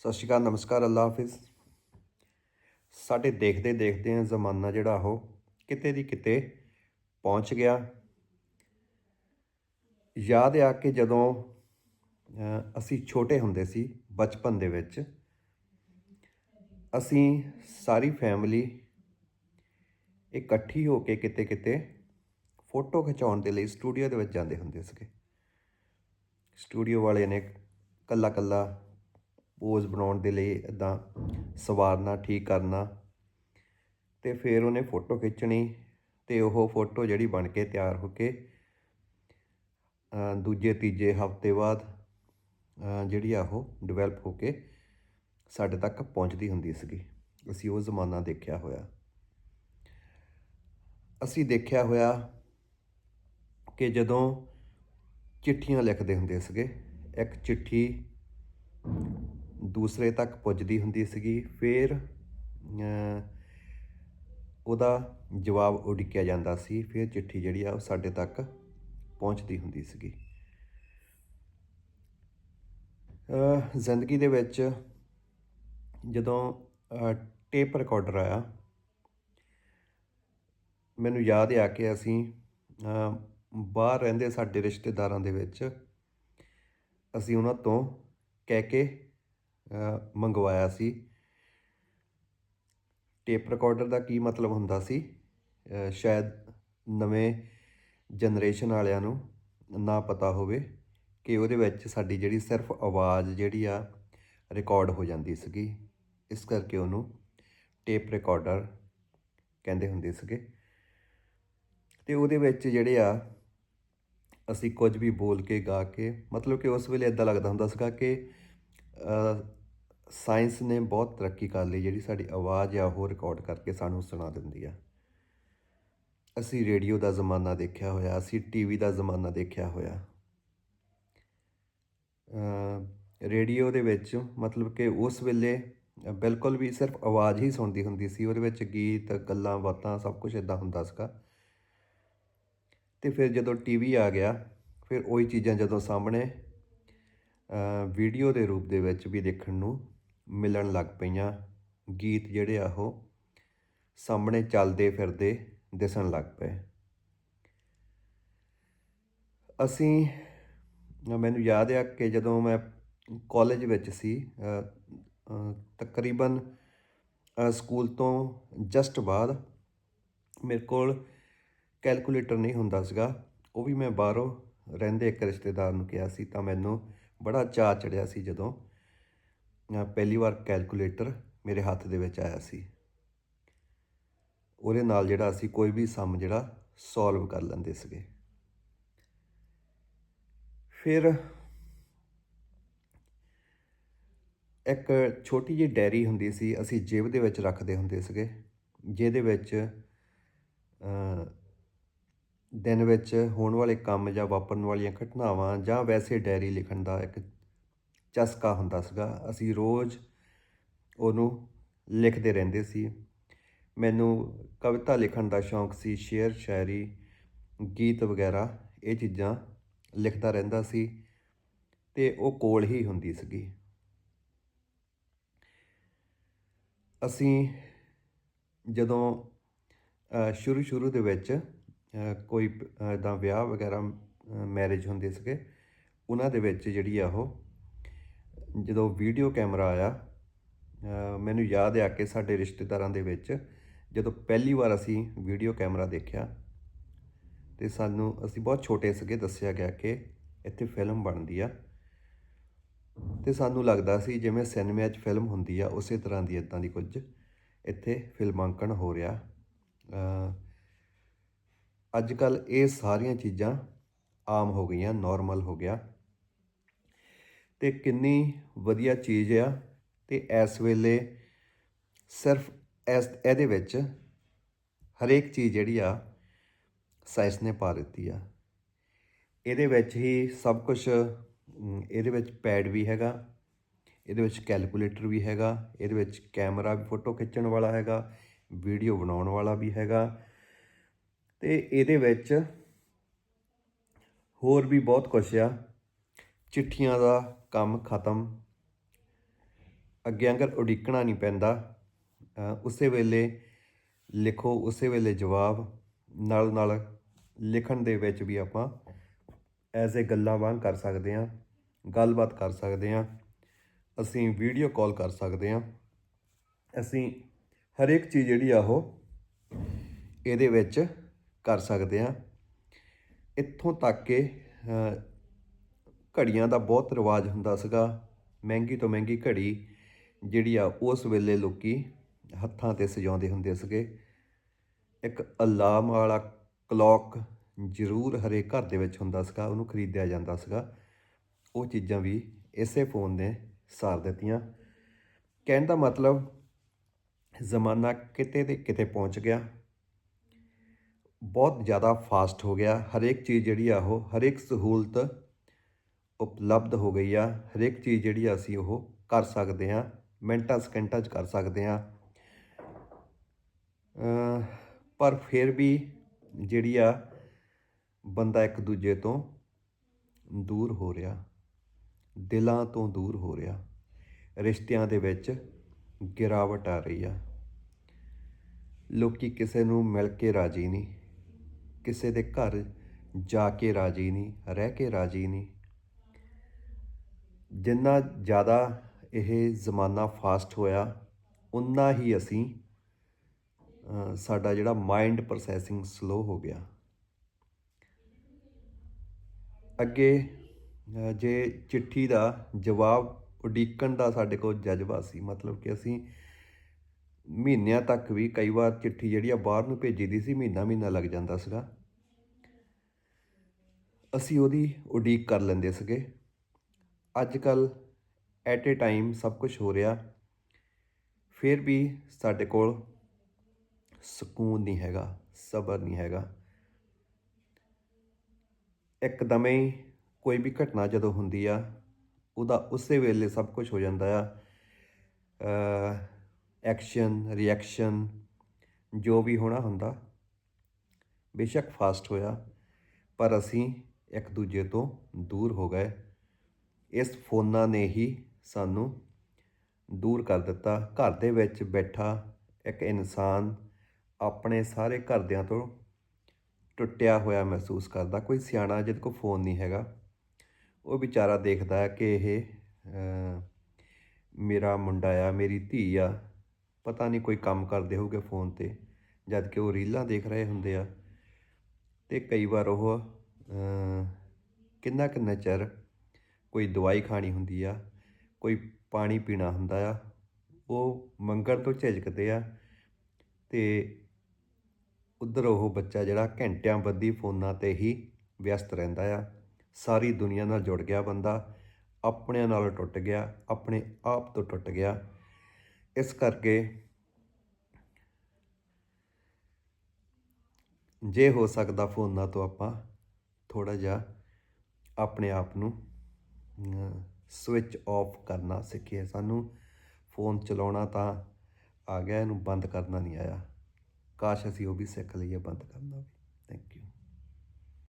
ਸਤਿ ਸ਼੍ਰੀ ਅਕਾਲ, ਨਮਸਕਾਰ ਅੱਲਾ ਹਾਫਿਜ਼। ਸਾਡੇ ਦੇਖਦੇ ਦੇਖਦੇ ਆ ਜ਼ਮਾਨਾ ਜਿਹੜਾ ਉਹ ਕਿਤੇ ਦੀ ਕਿਤੇ ਪਹੁੰਚ ਗਿਆ। ਯਾਦ ਆ ਕਿ ਜਦੋਂ ਅਸੀਂ ਛੋਟੇ ਹੁੰਦੇ ਸੀ, ਬਚਪਨ ਦੇ ਵਿੱਚ, ਅਸੀਂ ਸਾਰੀ ਫੈਮਿਲੀ ਇਕੱਠੀ ਹੋ ਕੇ ਕਿਤੇ ਕਿਤੇ ਫੋਟੋ ਖਿਚਾਉਣ ਦੇ ਲਈ ਸਟੂਡੀਓ ਦੇ ਵਿੱਚ ਜਾਂਦੇ ਹੁੰਦੇ ਸੀਗੇ। ਸਟੂਡੀਓ ਵਾਲੇ ਨੇ ਕੱਲਾ ਕੱਲਾ ਪੋਜ਼ ਬਣਾਉਣ ਦੇ ਲਈ ਇਦਾਂ ਸਵਾਰਨਾ ਠੀਕ ਕਰਨਾ। ਤੇ ਫਿਰ ਉਹਨੇ ਫੋਟੋ ਖਿੱਚਣੀ ਤੇ ਉਹ ਫੋਟੋ ਜਿਹੜੀ ਬਣ ਕੇ ਤਿਆਰ ਹੋ ਕੇ ਦੂਜੇ ਤੀਜੇ ਹਫ਼ਤੇ ਬਾਅਦ ਜਿਹੜੀ ਆ ਉਹ ਡਿਵੈਲਪ ਹੋ ਕੇ ਸਾਡੇ ਤੱਕ ਪਹੁੰਚਦੀ ਹੁੰਦੀ ਸੀਗੀ। ਅਸੀਂ ਉਹ ਜ਼ਮਾਨਾ ਦੇਖਿਆ ਹੋਇਆ। ਅਸੀਂ ਦੇਖਿਆ ਹੋਇਆ ਕਿ ਜਦੋਂ ਚਿੱਠੀਆਂ ਲਿਖਦੇ ਹੁੰਦੇ ਸੀਗੇ, ਇੱਕ ਚਿੱਠੀ ਦੂਸਰੇ ਤੱਕ ਪੁੱਜਦੀ ਹੁੰਦੀ ਸੀਗੀ, ਫਿਰ ਉਹਦਾ ਜਵਾਬ ਉਡੀਕਿਆ ਜਾਂਦਾ ਸੀ, ਫਿਰ ਚਿੱਠੀ ਜਿਹੜੀ ਆ ਉਹ ਸਾਡੇ ਤੱਕ ਪਹੁੰਚਦੀ ਹੁੰਦੀ ਸੀਗੀ। ਜ਼ਿੰਦਗੀ ਦੇ ਵਿੱਚ ਜਦੋਂ ਟੇਪ ਰਿਕਾਰਡਰ ਆਇਆ, ਮੈਨੂੰ ਯਾਦ ਆ ਕਿ ਅਸੀਂ ਬਾਹਰ ਰਹਿੰਦੇ ਸਾਡੇ ਰਿਸ਼ਤੇਦਾਰਾਂ ਦੇ ਵਿੱਚ, ਅਸੀਂ ਉਹਨਾਂ ਤੋਂ ਕਹਿ ਕੇ ਮੰਗਵਾਇਆ ਸੀ। ਟੇਪ ਰਿਕਾਰਡਰ ਦਾ ਕੀ ਮਤਲਬ ਹੁੰਦਾ ਸੀ? ਸ਼ਾਇਦ ਨਵੇਂ ਜਨਰੇਸ਼ਨ ਵਾਲਿਆਂ ਨੂੰ ਨਾ ਪਤਾ ਹੋਵੇ ਕਿ ਉਹਦੇ ਵਿੱਚ ਸਾਡੀ ਜਿਹੜੀ ਸਿਰਫ ਆਵਾਜ਼ ਜਿਹੜੀ ਆ ਰਿਕਾਰਡ ਹੋ ਜਾਂਦੀ ਸੀਗੀ। ਇਸ ਕਰਕੇ ਉਹਨੂੰ ਟੇਪ ਰਿਕਾਰਡਰ ਕਹਿੰਦੇ ਹੁੰਦੇ ਸੀਗੇ। ਤੇ ਉਹਦੇ ਵਿੱਚ ਜਿਹੜੇ ਆ ਅਸੀਂ ਕੁਝ ਵੀ ਬੋਲ ਕੇ ਗਾ ਕੇ ਮਤਲਬ ਕਿ ਉਸ ਵੇਲੇ ਇਦਾਂ ਲੱਗਦਾ ਹੁੰਦਾ ਸੀਗਾ ਕਿ ਸਾਇੰਸ ਨੇ ਬਹੁਤ ਤਰੱਕੀ ਕਰ ਲਈ, ਜਿਹੜੀ ਸਾਡੀ ਆਵਾਜ਼ ਆ ਉਹ ਰਿਕਾਰਡ ਕਰਕੇ ਸਾਨੂੰ ਸੁਣਾ ਦਿੰਦੀ ਆ। ਅਸੀਂ ਰੇਡੀਓ ਦਾ ਜ਼ਮਾਨਾ ਦੇਖਿਆ ਹੋਇਆ, ਅਸੀਂ ਟੀਵੀ ਦਾ ਜ਼ਮਾਨਾ ਦੇਖਿਆ ਹੋਇਆ। ਰੇਡੀਓ ਦੇ ਵਿੱਚ ਮਤਲਬ ਕਿ ਉਸ ਵੇਲੇ ਬਿਲਕੁਲ ਵੀ ਸਿਰਫ ਆਵਾਜ਼ ਹੀ ਸੁਣਦੀ ਹੁੰਦੀ ਸੀ, ਉਹਦੇ ਵਿੱਚ ਗੀਤ, ਗੱਲਾਂ, ਬਾਤਾਂ, ਸਭ ਕੁਝ ਇਦਾਂ ਹੁੰਦਾ ਸੀਗਾ। ਤੇ ਫਿਰ ਜਦੋਂ ਟੀਵੀ ਆ ਗਿਆ, ਫਿਰ ਉਹੀ ਚੀਜ਼ਾਂ ਜਦੋਂ ਸਾਹਮਣੇ ਵੀਡੀਓ ਦੇ ਰੂਪ ਦੇ ਵਿੱਚ ਵੀ ਦੇਖਣ ਨੂੰ ਮਿਲਣ ਲੱਗ ਪਈਆਂ। ਗੀਤ ਜਿਹੜੇ ਆ ਉਹ ਸਾਹਮਣੇ ਚੱਲਦੇ ਫਿਰਦੇ ਦਿਸਣ ਲੱਗ ਪਏ। ਅਸੀਂ, ਮੈਨੂੰ ਯਾਦ ਆ ਕਿ ਜਦੋਂ ਮੈਂ ਕਾਲਜ ਵਿੱਚ ਸੀ ਤਕਰੀਬਨ ਸਕੂਲ ਤੋਂ ਜਸਟ ਬਾਅਦ ਮੇਰੇ ਕੋਲ ਕੈਲਕੂਲੇਟਰ ਨਹੀਂ ਹੁੰਦਾ ਸੀਗਾ। ਉਹ ਵੀ ਮੈਂ ਬਾਹਰੋਂ ਰਹਿੰਦੇ ਇੱਕ ਰਿਸ਼ਤੇਦਾਰ ਨੂੰ ਕਿਹਾ ਸੀ ਤਾਂ ਮੈਨੂੰ ਬੜਾ ਚਾਅ ਚੜਿਆ ਸੀ ਜਦੋਂ ਪਹਿਲੀ ਵਾਰ ਕੈਲਕੂਲੇਟਰ ਮੇਰੇ ਹੱਥ ਦੇ ਵਿੱਚ ਆਇਆ ਸੀ। ਉਹਦੇ ਨਾਲ ਜਿਹੜਾ ਅਸੀਂ ਕੋਈ ਵੀ ਸਮ ਜਿਹੜਾ ਸੋਲਵ ਕਰ ਲੈਂਦੇ ਸੀਗੇ। ਫਿਰ ਇੱਕ ਛੋਟੀ ਜਿਹੀ ਡੈਰੀ ਹੁੰਦੀ ਸੀ, ਅਸੀਂ ਜੇਬ ਦੇ ਵਿੱਚ ਰੱਖਦੇ ਹੁੰਦੇ ਸੀਗੇ। ਜਿਹਦੇ ਵਿੱਚ ਦਿਨ ਵਿੱਚ ਹੋਣ ਵਾਲੇ ਕੰਮ ਜਾਂ ਵਾਪਰਨ ਵਾਲੀਆਂ ਘਟਨਾਵਾਂ ਜਾਂ ਵੈਸੇ ਡਾਇਰੀ ਲਿਖਣ ਦਾ ਇੱਕ ਚਸਕਾ ਹੁੰਦਾ ਸੀਗਾ। ਅਸੀਂ ਰੋਜ਼ ਉਹਨੂੰ ਲਿਖਦੇ ਰਹਿੰਦੇ ਸੀ। ਮੈਨੂੰ ਕਵਿਤਾ ਲਿਖਣ ਦਾ ਸ਼ੌਂਕ ਸੀ, ਸ਼ੇਰ, ਸ਼ਾਇਰੀ, ਗੀਤ ਵਗੈਰਾ, ਇਹ ਚੀਜ਼ਾਂ ਲਿਖਦਾ ਰਹਿੰਦਾ ਸੀ ਤੇ ਉਹ ਕੋਲ ਹੀ ਹੁੰਦੀ ਸੀਗੀ। ਅਸੀਂ ਜਦੋਂ ਸ਼ੁਰੂ ਸ਼ੁਰੂ ਦੇ ਵਿੱਚ ਕੋਈ ਇਦਾਂ ਵਿਆਹ ਵਗੈਰਾ ਮੈਰਿਜ ਹੁੰਦੇ ਸੀਗੇ, ਉਹਨਾਂ ਦੇ ਵਿੱਚ ਜਿਹੜੀ ਆ ਉਹ ਜਦੋਂ ਵੀਡੀਓ ਕੈਮਰਾ ਆਇਆ ਮੈਨੂੰ ਯਾਦ ਆ ਕਿ ਸਾਡੇ ਰਿਸ਼ਤੇਦਾਰਾਂ ਦੇ ਵਿੱਚ ਜਦੋਂ ਪਹਿਲੀ ਵਾਰ ਅਸੀਂ ਵੀਡੀਓ ਕੈਮਰਾ ਦੇਖਿਆ, ਤੇ ਸਾਨੂੰ, ਅਸੀਂ ਬਹੁਤ ਛੋਟੇ ਸੀਗੇ, ਦੱਸਿਆ ਗਿਆ ਕਿ ਇੱਥੇ ਫਿਲਮ ਬਣਦੀ ਆ। ਤੇ ਸਾਨੂੰ ਲੱਗਦਾ ਸੀ ਜਿਵੇਂ ਸਿਨੇਮਾ 'ਚ ਫਿਲਮ ਹੁੰਦੀ ਆ, ਉਸੇ ਤਰ੍ਹਾਂ ਦੀ ਇਦਾਂ ਦੀ ਕੁਝ ਇੱਥੇ ਫਿਲਮਾਂਕਣ ਹੋ ਰਿਹਾ। ਅੱਜ ਕੱਲ ਇਹ ਸਾਰੀਆਂ ਚੀਜ਼ਾਂ ਆਮ ਹੋ ਗਈਆਂ ਨਾਰਮਲ ਹੋ ਗਿਆ। ਤੇ ਕਿੰਨੀ ਵਧੀਆ ਚੀਜ਼ ਆ ਤੇ ਇਸ ਵੇਲੇ ਸਿਰਫ ਇਸ, ਇਹਦੇ ਵਿੱਚ ਹਰੇਕ ਚੀਜ਼ ਜਿਹੜੀ ਆ ਸਾਇੰਸ ਨੇ ਪਾ ਦਿੱਤੀ ਆ। ਇਹਦੇ ਵਿੱਚ ਹੀ ਸਭ ਕੁਝ ਇਹਦੇ ਵਿੱਚ ਪੈਡ ਵੀ ਹੈਗਾ, ਇਹਦੇ ਵਿੱਚ ਕੈਲਕੂਲੇਟਰ ਵੀ ਹੈਗਾ, ਇਹਦੇ ਵਿੱਚ ਕੈਮਰਾ ਵੀ ਫੋਟੋ ਖਿੱਚਣ ਵਾਲਾ ਹੈਗਾ, ਵੀਡੀਓ ਬਣਾਉਣ ਵਾਲਾ ਵੀ ਹੈਗਾ ਤੇ ਇਹਦੇ ਵਿੱਚ ਹੋਰ ਵੀ ਬਹੁਤ ਕੁਝ ਆ। ਚਿੱਠੀਆਂ ਦਾ ਕੰਮ ਖਤਮ। ਅੱਗੇ ਅੰਗਰ ਉਡੀਕਣਾ ਨਹੀਂ ਪੈਂਦਾ। ਉਸੇ ਵੇਲੇ ਲਿਖੋ, ਉਸੇ ਵੇਲੇ ਜਵਾਬ। ਨਾਲ ਨਾਲ ਲਿਖਣ ਦੇ ਵਿੱਚ ਵੀ ਆਪਾਂ ਐਜ਼ ਏ ਗੱਲਾਂ ਵਾਂਗ ਕਰ ਸਕਦੇ ਹਾਂ, ਗੱਲਬਾਤ ਕਰ ਸਕਦੇ ਹਾਂ। ਅਸੀਂ ਵੀਡੀਓ ਕਾਲ ਕਰ ਸਕਦੇ ਹਾਂ। ਅਸੀਂ ਹਰੇਕ ਚੀਜ਼ ਜਿਹੜੀ ਆ ਉਹ ਇਹਦੇ ਵਿੱਚ ਕਰ ਸਕਦੇ ਹਾਂ। ਇੱਥੋਂ ਤੱਕ ਕਿ ਘੜੀਆਂ ਦਾ ਬਹੁਤ ਰਿਵਾਜ ਹੁੰਦਾ ਸੀਗਾ। ਮਹਿੰਗੀ ਤੋਂ ਮਹਿੰਗੀ ਘੜੀ ਜਿਹੜੀ ਆ, ਉਸ ਵੇਲੇ ਲੋਕੀ ਹੱਥਾਂ ਤੇ ਸਜਾਉਂਦੇ ਹੁੰਦੇ ਸੀਗੇ। ਇੱਕ ਅਲਾਰਮ ਵਾਲਾ ਕਲੌਕ ਜ਼ਰੂਰ ਹਰੇਕ ਘਰ ਦੇ ਵਿੱਚ ਹੁੰਦਾ ਸੀਗਾ, ਉਹਨੂੰ ਖਰੀਦਿਆ ਜਾਂਦਾ ਸੀਗਾ। ਉਹ ਚੀਜ਼ਾਂ ਵੀ ਇਸੇ ਫੋਨ ਨੇ ਸਾਰ ਦਿੱਤੀਆਂ। ਕਹਿਣ ਦਾ ਮਤਲਬ ਜ਼ਮਾਨਾ ਕਿਤੇ ਤੇ ਕਿਤੇ ਪਹੁੰਚ ਗਿਆ। ਬਹੁਤ ਜ਼ਿਆਦਾ ਫਾਸਟ ਹੋ ਗਿਆ। ਹਰੇਕ ਚੀਜ਼ ਜਿਹੜੀ ਆ, ਉਹ ਹਰੇਕ ਸਹੂਲਤ ਉਪਲਬਧ ਹੋ ਗਈ ਆ। ਹਰੇਕ ਚੀਜ਼ ਜਿਹੜੀ ਆ ਅਸੀਂ ਉਹ ਕਰ ਸਕਦੇ ਹਾਂ, ਮਿੰਟਾਂ ਸਕਿੰਟਾਂ 'ਚ ਕਰ ਸਕਦੇ ਹਾਂ। ਪਰ ਫਿਰ ਵੀ ਜਿਹੜੀ ਆ ਬੰਦਾ ਇੱਕ ਦੂਜੇ ਤੋਂ ਦੂਰ ਹੋ ਰਿਹਾ, ਦਿਲਾਂ ਤੋਂ ਦੂਰ ਹੋ ਰਿਹਾ, ਰਿਸ਼ਤਿਆਂ ਦੇ ਵਿੱਚ ਗਿਰਾਵਟ ਆ ਰਹੀ ਆ। ਲੋਕੀ ਕਿਸੇ ਨੂੰ ਮਿਲ ਕੇ ਰਾਜੀ ਨਹੀਂ, ਕਿਸੇ ਦੇ ਘਰ ਜਾ ਕੇ ਰਾਜੀ ਨਹੀਂ, ਰਹਿ ਕੇ ਰਾਜੀ ਨਹੀਂ। ਜਿੰਨਾ ਜ਼ਿਆਦਾ ਇਹ ਜ਼ਮਾਨਾ ਫਾਸਟ ਹੋਇਆ ਉਨਾ ਹੀ ਅਸੀਂ ਸਾਡਾ ਜਿਹੜਾ ਮਾਈਂਡ ਪ੍ਰੋਸੈਸਿੰਗ ਸਲੋ ਹੋ ਗਿਆ। ਅੱਗੇ ਜੇ ਚਿੱਠੀ ਦਾ ਜਵਾਬ ਉਡੀਕਣ ਦਾ ਸਾਡੇ ਕੋਲ ਜਜ਼ਬਾ ਸੀ, ਮਤਲਬ ਕਿ ਅਸੀਂ ਮਹੀਨਿਆਂ ਤੱਕ ਵੀ ਕਈ ਵਾਰ ਚਿੱਠੀ ਜਿਹੜੀ ਆ ਬਾਹਰ ਨੂੰ ਭੇਜੀ ਦੀ ਸੀ, ਮਹੀਨਾ ਮਹੀਨਾ ਲੱਗ ਜਾਂਦਾ ਸੀਗਾ। ਅਸੀਂ ਉਹਦੀ ਉਡੀਕ ਕਰ ਲੈਂਦੇ ਸੀਗੇ। ਅੱਜ ਕੱਲ੍ਹ ਐਟ ਏ ਟਾਈਮ ਸਭ ਕੁਝ ਹੋ ਰਿਹਾ। ਫਿਰ ਵੀ ਸਾਡੇ ਕੋਲ ਸਕੂਨ ਨਹੀਂ ਹੈਗਾ, ਸਬਰ ਨਹੀਂ ਹੈਗਾ। ਇੱਕਦਮੇ ਕੋਈ ਵੀ ਘਟਨਾ ਜਦੋਂ ਹੁੰਦੀ ਆ, ਉਹਦਾ ਉਸੇ ਵੇਲੇ ਸਭ ਕੁਝ ਹੋ ਜਾਂਦਾ ਆ। ਐਕਸ਼ਨ ਰਿਐਕਸ਼ਨ ਜੋ ਵੀ ਹੋਣਾ ਹੁੰਦਾ, ਬੇਸ਼ੱਕ ਫਾਸਟ ਹੋਇਆ, ਪਰ ਅਸੀਂ ਇੱਕ ਦੂਜੇ ਤੋਂ ਦੂਰ ਹੋ ਗਏ। ਇਸ ਫੋਨਾਂ ਨੇ ਹੀ ਸਾਨੂੰ ਦੂਰ ਕਰ ਦਿੱਤਾ। ਘਰ ਦੇ ਵਿੱਚ ਬੈਠਾ ਇੱਕ ਇਨਸਾਨ ਆਪਣੇ ਸਾਰੇ ਘਰਦਿਆਂ ਤੋਂ ਟੁੱਟਿਆ ਹੋਇਆ ਮਹਿਸੂਸ ਕਰਦਾ। ਕੋਈ ਸਿਆਣਾ ਜਿਹਦੇ ਕੋਲ ਫੋਨ ਨਹੀਂ ਹੈਗਾ, ਉਹ ਵਿਚਾਰਾ ਦੇਖਦਾ ਹੈ ਕਿ ਇਹ ਮੇਰਾ ਮੁੰਡਾ ਆ, ਮੇਰੀ ਧੀ ਆ। ਪਤਾ ਨਹੀਂ ਕੋਈ ਕੰਮ ਕਰਦੇ ਹੋਗੇ ਫੋਨ ਤੇ, ਜਦ ਕਿ ਉਹ ਰੀਲਾਂ ਦੇਖ ਰਹੇ ਹੁੰਦੇ ਆ। ਤੇ ਕਈ ਵਾਰ ਉਹ ਕਿੰਨਾ ਕਿੰਨਾ ਚਿਰ ਕੋਈ ਦਵਾਈ ਖਾਣੀ ਹੁੰਦੀ ਆ, ਕੋਈ ਪਾਣੀ ਪੀਣਾ ਹੁੰਦਾ ਆ, ਉਹ ਮੰਗਣ ਤੋਂ ਝਿਜਕਦੇ ਆ ਤੇ ਉਧਰ ਉਹ ਬੱਚਾ ਜਿਹੜਾ ਘੰਟਿਆਂ ਬੱਧੀ ਫੋਨਾਂ ਤੇ ਹੀ ਵਿਅਸਤ ਰਹਿੰਦਾ ਆ। ਸਾਰੀ ਦੁਨੀਆ ਨਾਲ ਜੁੜ ਗਿਆ ਬੰਦਾ, ਆਪਣਿਆਂ ਨਾਲ ਟੁੱਟ ਗਿਆ, ਆਪਣੇ ਆਪ ਤੋਂ ਟੁੱਟ ਗਿਆ। ਇਸ ਕਰਕੇ ਜੇ ਹੋ ਸਕਦਾ ਫੋਨਾਂ ਤੋਂ ਆਪਾਂ ਥੋੜਾ ਜਿਹਾ ਆਪਣੇ ਆਪ ਨੂੰ ਸਵਿਚ ਆਫ ਕਰਨਾ ਸਿੱਖੀਏ ਸਾਨੂੰ ਫੋਨ ਚਲਾਉਣਾ ਤਾਂ ਆ ਗਿਆ, ਇਹਨੂੰ ਬੰਦ ਕਰਨਾ ਨਹੀਂ ਆਇਆ। ਕਾਸ਼ ਅਸੀਂ ਉਹ ਵੀ ਸਿੱਖ ਲਈਏ, ਬੰਦ ਕਰਨਾ ਵੀ।